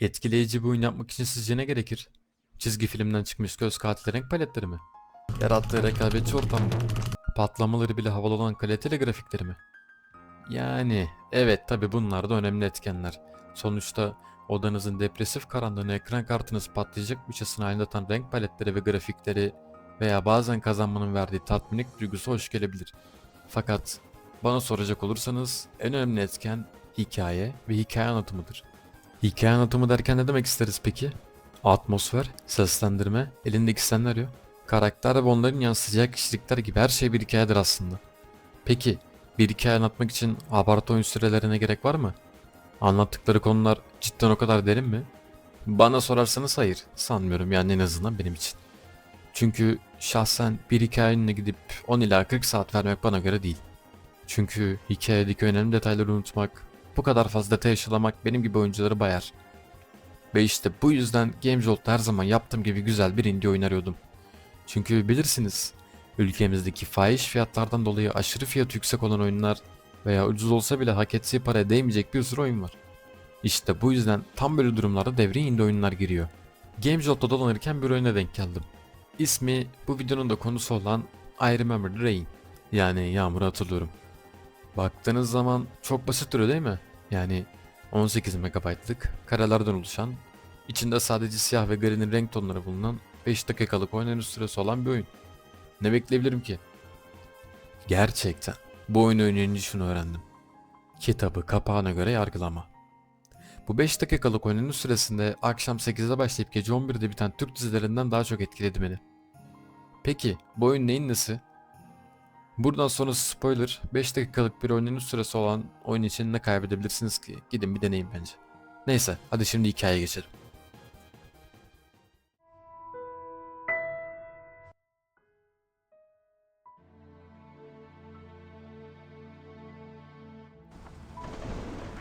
Etkileyici bir oyun yapmak için sizce ne gerekir? Çizgi filmden çıkmış göz katili renk paletleri mi? Yarattığı rekabetçi ortam mı? Patlamaları bile havalı olan kaliteli grafikleri mi? Yani evet tabi bunlar da önemli etkenler. Sonuçta odanızın depresif karanlığını ekran kartınız patlayacakmışçasına aydınlatan renk paletleri ve grafikleri veya bazen kazanmanın verdiği tatminlik duygusu hoş gelebilir. Fakat bana soracak olursanız en önemli etken hikaye ve hikaye anlatımıdır. Hikaye anlatımı derken ne demek isteriz peki? Atmosfer, seslendirme, elindeki senaryo, karakter ve onların yansıtacağı kişilikler gibi her şey bir hikayedir aslında. Peki, bir hikaye anlatmak için abartı oyun sürelerine gerek var mı? Anlattıkları konular cidden o kadar derin mi? Bana sorarsanız hayır, sanmıyorum yani en azından benim için. Çünkü şahsen bir hikayenin gidip 10 ila 40 saat vermek bana göre değil. Çünkü hikayedeki önemli detayları unutmak, bu kadar fazla detay aşılamak benim gibi oyuncuları bayar. Ve işte bu yüzden GameJolt'ta her zaman yaptığım gibi güzel bir indie oyun arıyordum. Çünkü bilirsiniz, ülkemizdeki fahiş fiyatlardan dolayı aşırı fiyat yüksek olan oyunlar veya ucuz olsa bile hak ettiği paraya değmeyecek bir sürü oyun var. İşte bu yüzden tam böyle durumlarda devreye indie oyunlar giriyor. GameJolt'ta dolanırken bir oyuna denk geldim. İsmi bu videonun da konusu olan I Remember the Rain. Yani yağmuru hatırlıyorum. Baktığınız zaman çok basit duruyor değil mi? Yani 18 MB'lık karelerden oluşan, içinde sadece siyah ve grinin renk tonları bulunan 5 dakikalık oynanış süresi olan bir oyun. Ne bekleyebilirim ki? Gerçekten bu oyunu oynayınca şunu öğrendim. Kitabı kapağına göre yargılama. Bu 5 dakikalık oynanış süresinde akşam 8'de başlayıp gece 11'de biten Türk dizilerinden daha çok etkiledi beni. Peki bu oyun neyin nesi? Buradan sonrası spoiler 5 dakikalık bir oynanış süresi olan oyun için ne kaybedebilirsiniz ki? Gidin bir deneyin bence. Neyse hadi şimdi hikayeye geçelim.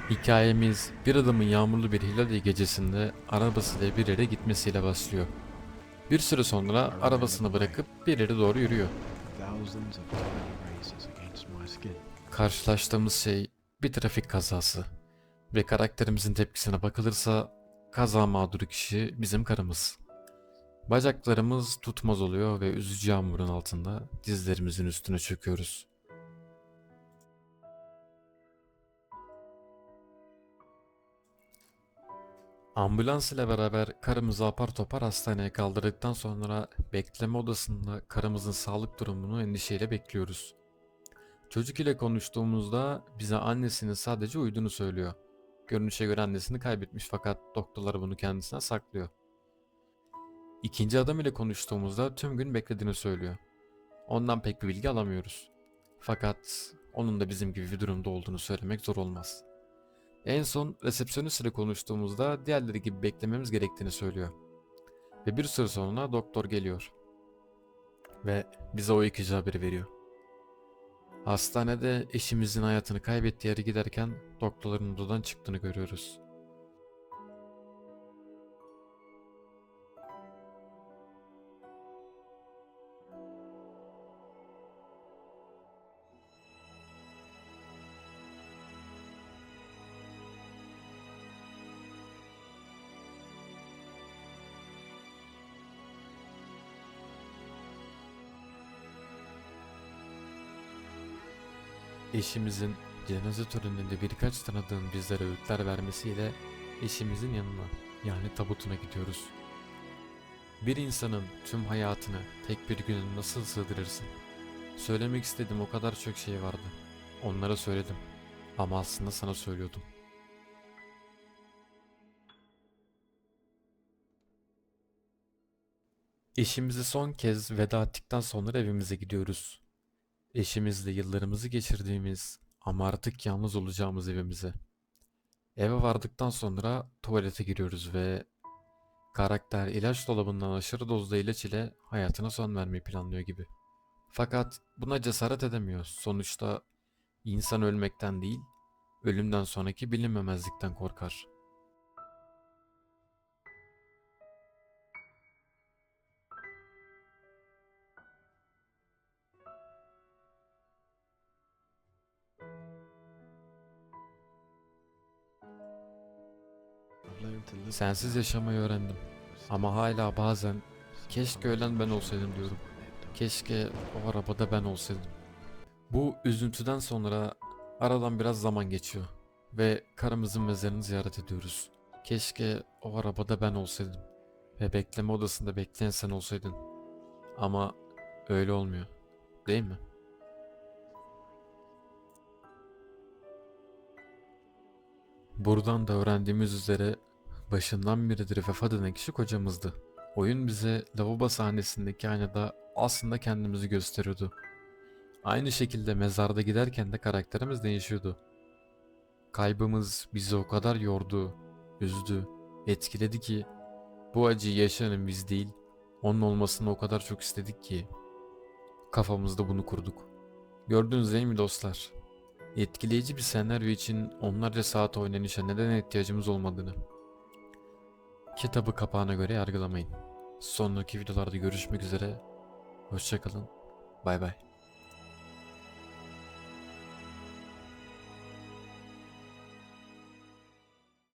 Hikayemiz bir adamın yağmurlu bir Hilali gecesinde arabasıyla bir yere gitmesiyle başlıyor. Bir süre sonra arabasını bırakıp bir yere doğru yürüyor. Karşılaştığımız şey bir trafik kazası. Ve karakterimizin tepkisine bakılırsa kaza mağduru kişi bizim karımız. Bacaklarımız tutmaz oluyor ve üzücü yağmurun altında dizlerimizin üstüne çöküyoruz. Ambulans ile beraber karımızı apar topar hastaneye kaldırdıktan sonra bekleme odasında karımızın sağlık durumunu endişeyle bekliyoruz. Çocuk ile konuştuğumuzda bize annesinin sadece uyuduğunu söylüyor. Görünüşe göre annesini kaybetmiş fakat doktorlar bunu kendisine saklıyor. İkinci adam ile konuştuğumuzda tüm gün beklediğini söylüyor. Ondan pek bir bilgi alamıyoruz. Fakat onun da bizim gibi bir durumda olduğunu söylemek zor olmaz. En son resepsiyonist ile konuştuğumuzda diğerleri gibi beklememiz gerektiğini söylüyor. Ve bir süre sonra doktor geliyor. Ve bize o yıkıcı haberi veriyor. Hastanede eşimizin hayatını kaybettiği yere giderken doktorların odadan çıktığını görüyoruz. Eşimizin cenaze töreninde birkaç tanıdığın bizlere öğütler vermesiyle eşimizin yanına yani tabutuna gidiyoruz. Bir insanın tüm hayatını tek bir güne nasıl sığdırırsın? Söylemek istediğim o kadar çok şey vardı. Onlara söyledim. Ama aslında sana söylüyordum. Eşimizi son kez veda ettikten sonra evimize gidiyoruz. Eşimizle yıllarımızı geçirdiğimiz ama artık yalnız olacağımız evimize. Eve vardıktan sonra tuvalete giriyoruz ve karakter ilaç dolabından aşırı dozda ilaç ile hayatına son vermeyi planlıyor gibi. Fakat buna cesaret edemiyor. Sonuçta insan ölmekten değil, ölümden sonraki bilinmemezlikten korkar. Sensiz yaşamayı öğrendim. Ama hala bazen keşke ölen ben olsaydım diyorum. Keşke o arabada ben olsaydım. Bu üzüntüden sonra aradan biraz zaman geçiyor ve karımızın mezarını ziyaret ediyoruz. Keşke o arabada ben olsaydım ve bekleme odasında bekleyen sen olsaydın. Ama öyle olmuyor. Değil mi? Buradan da öğrendiğimiz üzere başından beridir vefat eden kişi kocamızdı. Oyun bize lavabo sahnesindeki aynada aslında kendimizi gösteriyordu. Aynı şekilde mezarda giderken de karakterimiz değişiyordu. Kaybımız bizi o kadar yordu, üzdü, etkiledi ki bu acıyı yaşayanın biz değil, onun olmasını o kadar çok istedik ki kafamızda bunu kurduk. Gördünüz değil mi dostlar? Etkileyici bir senaryo için onlarca saat oynanışa neden ihtiyacımız olmadığını. Kitabı kapağına göre yargılamayın. Sonraki videolarda görüşmek üzere. Hoşçakalın. Bay bay.